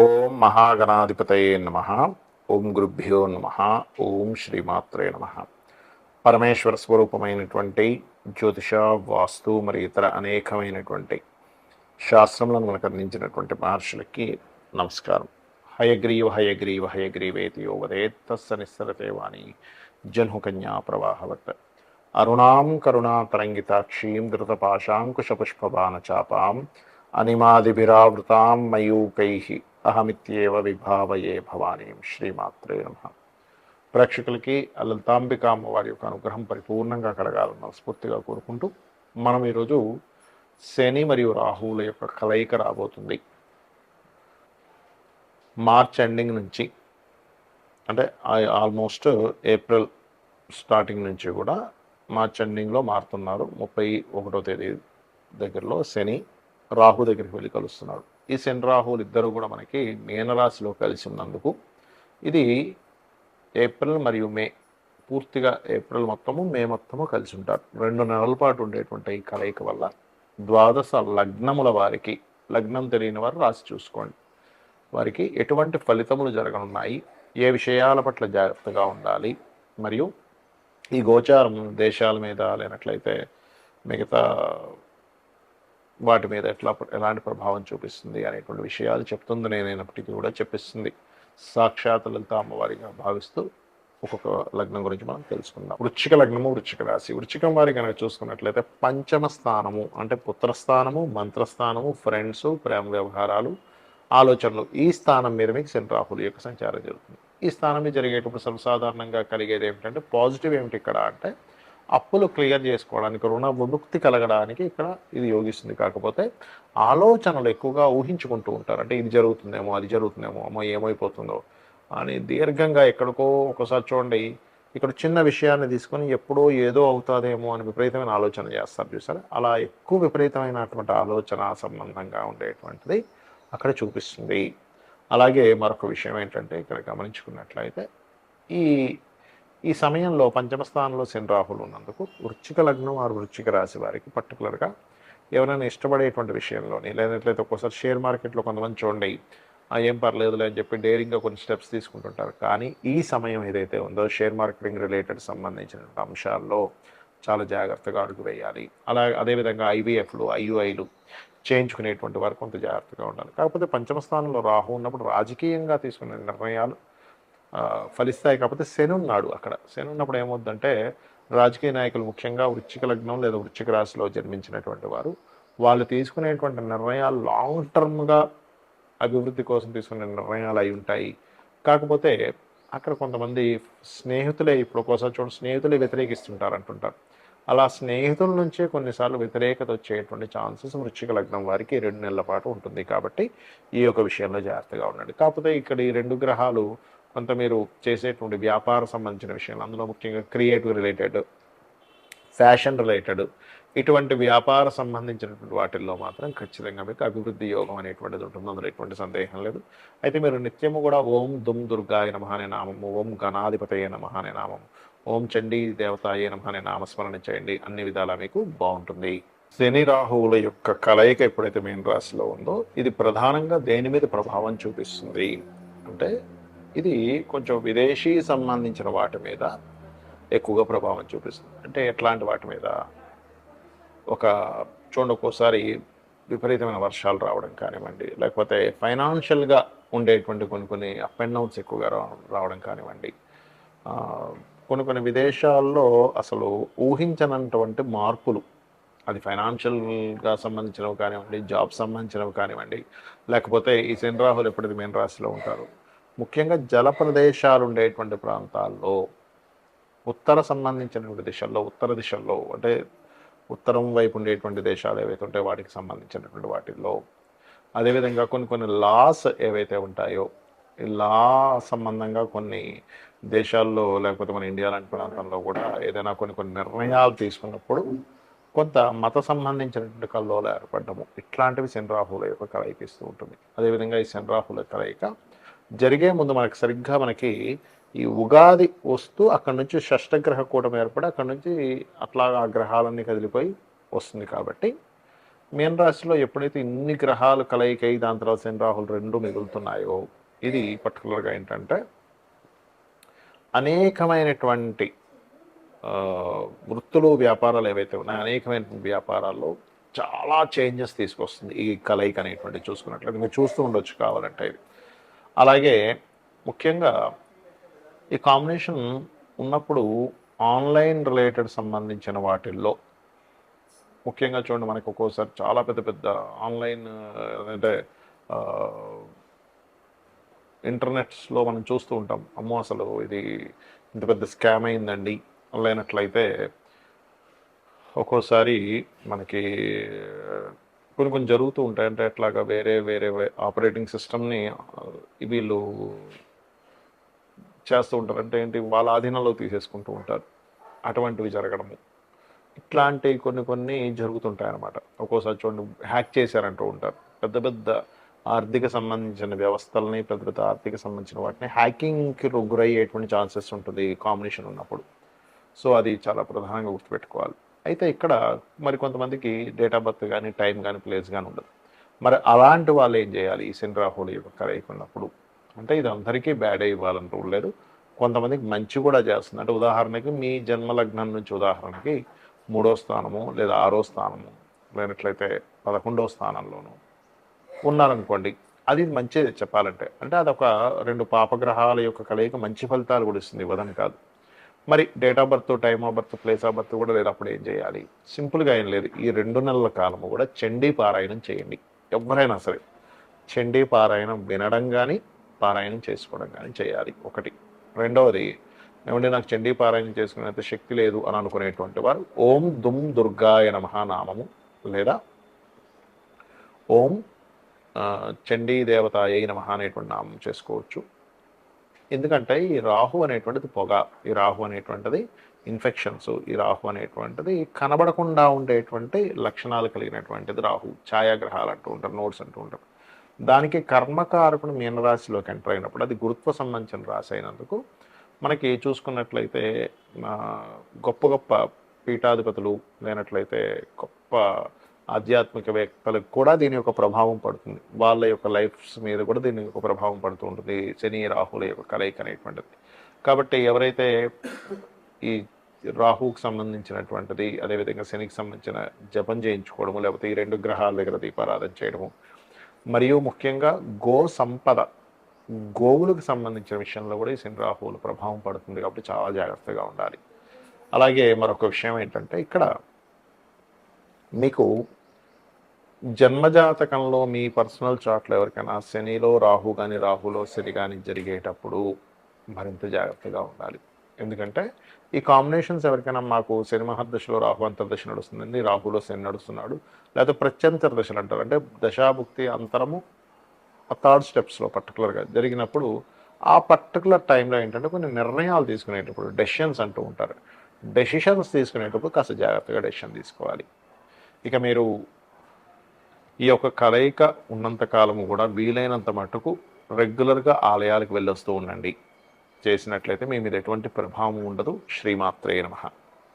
ఓం మహాగణాధిపతయే నమ. ఓం గురుభ్యో నమ. ఓం శ్రీమాత్రే నమ. పరమేశ్వర స్వరూపమైనటువంటి జ్యోతిష వాస్తు మరి ఇతర అనేకమైనటువంటి శాస్త్రములను మనకు అందించినటువంటి మహర్షులకి నమస్కారం. హయగ్రీవ హయగ్రీవ హయగ్రీవేతి యో తస్స నిస్సరతే వాణి. జన్హుకన్యా ప్రవాహవత్. అరుణాం కరుణా కరుణాతరంగితాక్షీం ధృతపాశాంకుశపుష్పబాణచాపాం. అనిమాదిభిరావృతాం మయూకై. అహమిత్యేవ విభావయే భవానీ శ్రీమాత్రే నమ. ప్రేక్షకులకి ఆ లలితాంబిక అమ్మవారి యొక్క అనుగ్రహం పరిపూర్ణంగా కలగాలని మనస్ఫూర్తిగా కోరుకుంటూ మనం ఈరోజు శని మరియు రాహువుల యొక్క కలయిక రాబోతుంది. మార్చ్ ఎండింగ్ నుంచి అంటే ఆల్మోస్ట్ ఏప్రిల్ స్టార్టింగ్ నుంచి కూడా మార్చ్ ఎండింగ్లో మారుతున్నారు. ముప్పై ఒకటో తేదీ దగ్గరలో శని రాహు దగ్గరికి వెళ్ళి కలుస్తున్నాడు ఈ శని రాహువులు ఇద్దరు కూడా మనకి మీనరాశిలో కలిసి ఉన్నందుకు ఇది ఏప్రిల్ మరియు మే పూర్తిగా ఏప్రిల్ మొత్తము మే మొత్తము కలిసి ఉంటారు. రెండు నెలల పాటు ఉండేటువంటి ఈ కలయిక వల్ల ద్వాదశ లగ్నముల వారికి లగ్నం తెలియని వారు రాసి చూసుకోండి. వారికి ఎటువంటి ఫలితములు జరగనున్నాయి ఏ విషయాల పట్ల జాగ్రత్తగా ఉండాలి మరియు ఈ గోచారం దేశాల మీద లేనట్లయితే మిగతా వాటి మీద ఎట్లా ఎలాంటి ప్రభావం చూపిస్తుంది అనేటువంటి విషయాలు చెప్తుంది నేనైనప్పటికీ కూడా చెప్పిస్తుంది. సాక్షాత్ లలిత అమ్మవారిగా భావిస్తూ ఒక్కొక్క లగ్నం గురించి మనం తెలుసుకుందాం. వృచ్చిక లగ్నము వృచ్చిక రాశి. వృచ్చికం వారి కనుక చూసుకున్నట్లయితే పంచమ స్థానము అంటే పుత్రస్థానము మంత్రస్థానము ఫ్రెండ్స్ ప్రేమ వ్యవహారాలు ఆలోచనలు ఈ స్థానం మీద మీకు శని రాహులు యొక్క సంచారం జరుగుతుంది. ఈ స్థానం మీద జరిగేటప్పుడు సర్వసాధారణంగా కలిగేది ఏమిటంటే పాజిటివ్ ఏమిటి ఇక్కడ అంటే అప్పులు క్లియర్ చేసుకోవడానికి రుణ విముక్తి కలగడానికి ఇక్కడ ఇది యోగిస్తుంది. కాకపోతే ఆలోచనలు ఎక్కువగా ఊహించుకుంటూ ఉంటారు. అంటే ఇది జరుగుతుందేమో అది జరుగుతుందేమో అమ్మో ఏమైపోతుందో అని దీర్ఘంగా ఎక్కడికో ఒకసారి చూడండి. ఇక్కడ చిన్న విషయాన్ని తీసుకొని ఎప్పుడో ఏదో అవుతుందేమో అని విపరీతమైన ఆలోచన చేస్తారు చూసారు? అలా ఎక్కువ విపరీతమైనటువంటి ఆలోచన సంబంధంగా ఉండేటువంటిది అక్కడ చూపిస్తుంది. అలాగే మరొక విషయం ఏంటంటే ఇక్కడ గమనించుకున్నట్లయితే ఈ ఈ సమయంలో పంచమ స్థానంలో శని రాహులు ఉన్నందుకు వృచ్చిక లగ్నం వారు వృచ్చిక రాశి వారికి పర్టికులర్గా ఎవరైనా ఇష్టపడేటువంటి విషయంలోని లేనట్లయితే ఒక్కోసారి షేర్ మార్కెట్లో కొంతమంది చూడండి ఏం పర్లేదులే అని చెప్పి డేరింగ్గా కొన్ని స్టెప్స్ తీసుకుంటుంటారు. కానీ ఈ సమయం ఏదైతే ఉందో షేర్ మార్కెటింగ్ రిలేటెడ్ సంబంధించిన అంశాల్లో చాలా జాగ్రత్తగా అడుగు వేయాలి. అలా అదేవిధంగా ఐవీఎఫ్లు ఐయుఐలు చేయించుకునేటువంటి వారు కొంత జాగ్రత్తగా ఉండాలి. కాకపోతే పంచమ స్థానంలో రాహు ఉన్నప్పుడు రాజకీయంగా తీసుకునే నిర్ణయాలు ఫలిస్తాయి. కాకపోతే శని ఉన్నాడు అక్కడ. శని ఉన్నప్పుడు ఏమవుద్దంటే రాజకీయ నాయకులు ముఖ్యంగా వృచ్చిక లగ్నం లేదా వృచ్చిక రాశిలో జన్మించినటువంటి వారు వాళ్ళు తీసుకునేటువంటి నిర్ణయాలు లాంగ్ టర్మ్గా అభివృద్ధి కోసం తీసుకునే నిర్ణయాలు అయి ఉంటాయి. కాకపోతే అక్కడ కొంతమంది స్నేహితులే ఇప్పుడు ఒక్కోసారి చూడండి స్నేహితులే వ్యతిరేకిస్తుంటారు అంటుంటారు. అలా స్నేహితుల నుంచే కొన్నిసార్లు వ్యతిరేకత వచ్చేటువంటి ఛాన్సెస్ వృచ్చిక లగ్నం వారికి రెండు నెలల పాటు ఉంటుంది కాబట్టి ఈ యొక్క విషయంలో జాగ్రత్తగా ఉండండి. కాకపోతే ఇక్కడ ఈ రెండు గ్రహాలు కొంత మీరు చేసేటువంటి వ్యాపార సంబంధించిన విషయాలు అందులో ముఖ్యంగా క్రియేటివ్ రిలేటెడ్ ఫ్యాషన్ రిలేటెడ్ ఇటువంటి వ్యాపార సంబంధించినటువంటి వాటిల్లో మాత్రం ఖచ్చితంగా మీకు అభివృద్ధి యోగం అనేటువంటిది ఉంటుంది. అందులో ఎటువంటి సందేహం లేదు. అయితే మీరు నిత్యము కూడా ఓం దుమ్ దుర్గాయ నమః అనే నామము ఓం గణాధిపతయ నమః అనే నామము ఓం చండీ దేవతాయ నమః అనే నామస్మరణ చేయండి. అన్ని విధాలా మీకు బాగుంటుంది. శని రాహువుల యొక్క కలయిక ఎప్పుడైతే మీన రాశిలో ఉందో ఇది ప్రధానంగా దేని మీద ప్రభావం చూపిస్తుంది? అంటే ఇది కొంచెం విదేశీ సంబంధించిన వాటి మీద ఎక్కువగా ప్రభావం చూపిస్తుంది. అంటే ఎట్లాంటి వాటి మీద? ఒక చూడండి ఒక్కోసారి విపరీతమైన వర్షాలు రావడం కానివ్వండి లేకపోతే ఫైనాన్షియల్గా ఉండేటువంటి కొన్ని కొన్ని అప్ అండ్ డౌన్స్ ఎక్కువగా రావడం రావడం కానివ్వండి కొన్ని కొన్ని విదేశాల్లో అసలు ఊహించనటువంటి మార్పులు అది ఫైనాన్షియల్గా సంబంధించినవి కానివ్వండి జాబ్ సంబంధించినవి కానివ్వండి లేకపోతే ఈ శని రాహులు ఎప్పటిది మీన రాశిలో ఉంటారు ముఖ్యంగా జల ప్రదేశాలు ఉండేటువంటి ప్రాంతాల్లో ఉత్తర సంబంధించినటువంటి దిశల్లో ఉత్తర దిశల్లో అంటే ఉత్తరం వైపు ఉండేటువంటి దేశాలు ఏవైతే ఉంటాయో వాటికి సంబంధించినటువంటి వాటిల్లో అదేవిధంగా కొన్ని కొన్ని లాస్ ఏవైతే ఉంటాయో లా సంబంధంగా కొన్ని దేశాల్లో లేకపోతే మన ఇండియా లాంటి ప్రాంతంలో కూడా ఏదైనా కొన్ని కొన్ని నిర్ణయాలు తీసుకున్నప్పుడు కొంత మత సంబంధించినటువంటి కల్లోలు ఏర్పడము. ఇట్లాంటివి శనిరాహుల యొక్క కలయిక ఇస్తూ ఉంటుంది. అదేవిధంగా ఈ శనిరాహుల కలయిక జరిగే ముందు మనకు సరిగ్గా మనకి ఈ ఉగాది వస్తూ అక్కడ నుంచి షష్టగ్రహ కూటమి ఏర్పడి అక్కడ నుంచి అట్లా ఆ గ్రహాలన్నీ కదిలిపోయి వస్తుంది కాబట్టి మీన రాశిలో ఎప్పుడైతే ఇన్ని గ్రహాలు కలయికై దాని తర్వాత శని రాహులు రెండు మిగులుతున్నాయో ఇది పర్టికులర్గా ఏంటంటే అనేకమైనటువంటి వృత్తులు వ్యాపారాలు ఏవైతే ఉన్నాయో అనేకమైన వ్యాపారాల్లో చాలా చేంజెస్ తీసుకొస్తుంది ఈ కలయిక అనేటువంటి చూసుకున్నట్లయితే. మీరు చూస్తూ ఉండొచ్చు కావాలంటే ఇది. అలాగే ముఖ్యంగా ఈ కాంబినేషన్ ఉన్నప్పుడు ఆన్లైన్ రిలేటెడ్ సంబంధించిన వాటిల్లో ముఖ్యంగా చూడండి మనకు ఒక్కోసారి చాలా పెద్ద పెద్ద ఆన్లైన్ అంటే ఇంటర్నెట్స్లో మనం చూస్తూ ఉంటాం అమ్మో అసలు ఇది ఇంత పెద్ద స్కామ్ అయిందండి లేనట్లయితే ఒక్కోసారి మనకి కొన్ని కొన్ని జరుగుతూ ఉంటాయి. అంటే అట్లాగా వేరే వేరే ఆపరేటింగ్ సిస్టమ్ని వీళ్ళు చేస్తూ ఉంటారు. అంటే ఏంటి? వాళ్ళ ఆధీనంలో తీసేసుకుంటూ ఉంటారు. అటువంటివి జరగడము. ఇట్లాంటి కొన్ని కొన్ని జరుగుతుంటాయి అన్నమాట. ఒక్కోసారి చూడండి హ్యాక్ చేశారంటూ ఉంటారు. పెద్ద పెద్ద ఆర్థిక సంబంధించిన వ్యవస్థలని పెద్ద పెద్ద ఆర్థిక సంబంధించిన వాటిని హ్యాకింగ్కి గురయ్యేటువంటి ఛాన్సెస్ ఉంటుంది కాంబినేషన్ ఉన్నప్పుడు. సో అది చాలా ప్రధానంగా గుర్తుపెట్టుకోవాలి. అయితే ఇక్కడ మరి కొంతమందికి డేట్ ఆఫ్ బర్త్ కానీ టైం కానీ ప్లేస్ కానీ ఉండదు. మరి అలాంటి వాళ్ళు ఏం చేయాలి? ఈ శని రాహుల యొక్క కలయిక ఉన్నప్పుడు. అంటే ఇది అందరికీ బ్యాడ్ ఇవ్వాలని రూల్ లేదు. కొంతమందికి మంచి కూడా చేస్తుంది. అంటే ఉదాహరణకి మీ జన్మలగ్నం నుంచి ఉదాహరణకి మూడో స్థానము లేదా ఆరో స్థానము లేనట్లయితే పదకొండో స్థానంలోనూ ఉన్నారనుకోండి అది మంచిది చెప్పాలంటే. అంటే అదొక రెండు పాపగ్రహాల యొక్క కలయిక మంచి ఫలితాలు కూడా ఇస్తుంది ఇవ్వదని కాదు. మరి date of birth time of birth place of birth కూడా లేదు అప్పుడు ఏం చేయాలి? సింపుల్గా ఏం లేదు. ఈ రెండు నెలల కాలము కూడా చండీ పారాయణం చేయండి. ఎవరైనా సరే చండీ పారాయణం వినడం కానీ పారాయణం చేసుకోవడం కానీ చేయాలి. ఒకటి. రెండవది ఏమంటే నాకు చండీ పారాయణం చేసుకునేంత శక్తి లేదు అని అనుకునేటువంటి వారు ఓం దుమ్ దుర్గాయ నమః నామము లేదా ఓం చండీ దేవతాయ నమ అనేటువంటి నామం చేసుకోవచ్చు. ఎందుకంటే ఈ రాహు అనేటువంటిది పొగ. ఈ రాహు అనేటువంటిది ఇన్ఫెక్షన్స్ ఈ రాహు అనేటువంటిది కనబడకుండా ఉండేటువంటి లక్షణాలు కలిగినటువంటిది రాహు. ఛాయాగ్రహాలు అంటూ ఉంటారు నోట్స్ అంటూ ఉంటారు. దానికి కర్మకారకుడు మీనరాశిలోకి ఎంటర్ అయినప్పుడు అది గురుత్వ సంబంధించిన రాశి అయినందుకు మనకి చూసుకున్నట్లయితే గొప్ప గొప్ప పీఠాధిపతులు లేనట్లయితే గొప్ప ఆధ్యాత్మిక వ్యక్తులకు కూడా దీని యొక్క ప్రభావం పడుతుంది. వాళ్ళ యొక్క లైఫ్స్ మీద కూడా దీని యొక్క ప్రభావం పడుతూ ఉంటుంది. శని రాహుల యొక్క కలయిక అనేటువంటిది. కాబట్టి ఎవరైతే ఈ రాహుకు సంబంధించినటువంటిది అదేవిధంగా శనికి సంబంధించిన జపం చేయించుకోవడము లేకపోతే ఈ రెండు గ్రహాల దగ్గర దీపారాధన చేయడము. మరియు ముఖ్యంగా గో సంపద గోవులకు సంబంధించిన విషయంలో కూడా ఈ శని రాహువుల ప్రభావం పడుతుంది కాబట్టి చాలా జాగ్రత్తగా ఉండాలి. అలాగే మరొక విషయం ఏంటంటే ఇక్కడ మీకు జన్మజాతకంలో మీ పర్సనల్ చాట్లో ఎవరికైనా శనిలో రాహు కానీ రాహులో శని కానీ జరిగేటప్పుడు మరింత జాగ్రత్తగా ఉండాలి. ఎందుకంటే ఈ కాంబినేషన్స్ ఎవరికైనా మాకు శని దశలో రాహు అంతర్దశ నడుస్తుందండి రాహులో శని నడుస్తున్నాడు లేకపోతే ప్రత్యంతర దశలు అంటారు. అంటే దశాభుక్తి అంతరము థర్డ్ స్టెప్స్లో పర్టికులర్గా జరిగినప్పుడు ఆ పర్టికులర్ టైంలో ఏంటంటే కొన్ని నిర్ణయాలు తీసుకునేటప్పుడు డెసిషన్స్ అంటూ ఉంటారు. డెసిషన్స్ తీసుకునేటప్పుడు కాస్త జాగ్రత్తగా డెసిషన్ తీసుకోవాలి. ఇక మీరు ఈ యొక్క కలయిక ఉన్నంత కాలము కూడా వీలైనంత మటుకు రెగ్యులర్గా ఆలయాలకు వెళ్ళొస్తూ ఉండండి. చేసినట్లయితే మీ మీద ఎటువంటి ప్రభావం ఉండదు. శ్రీమాత్రే నమః.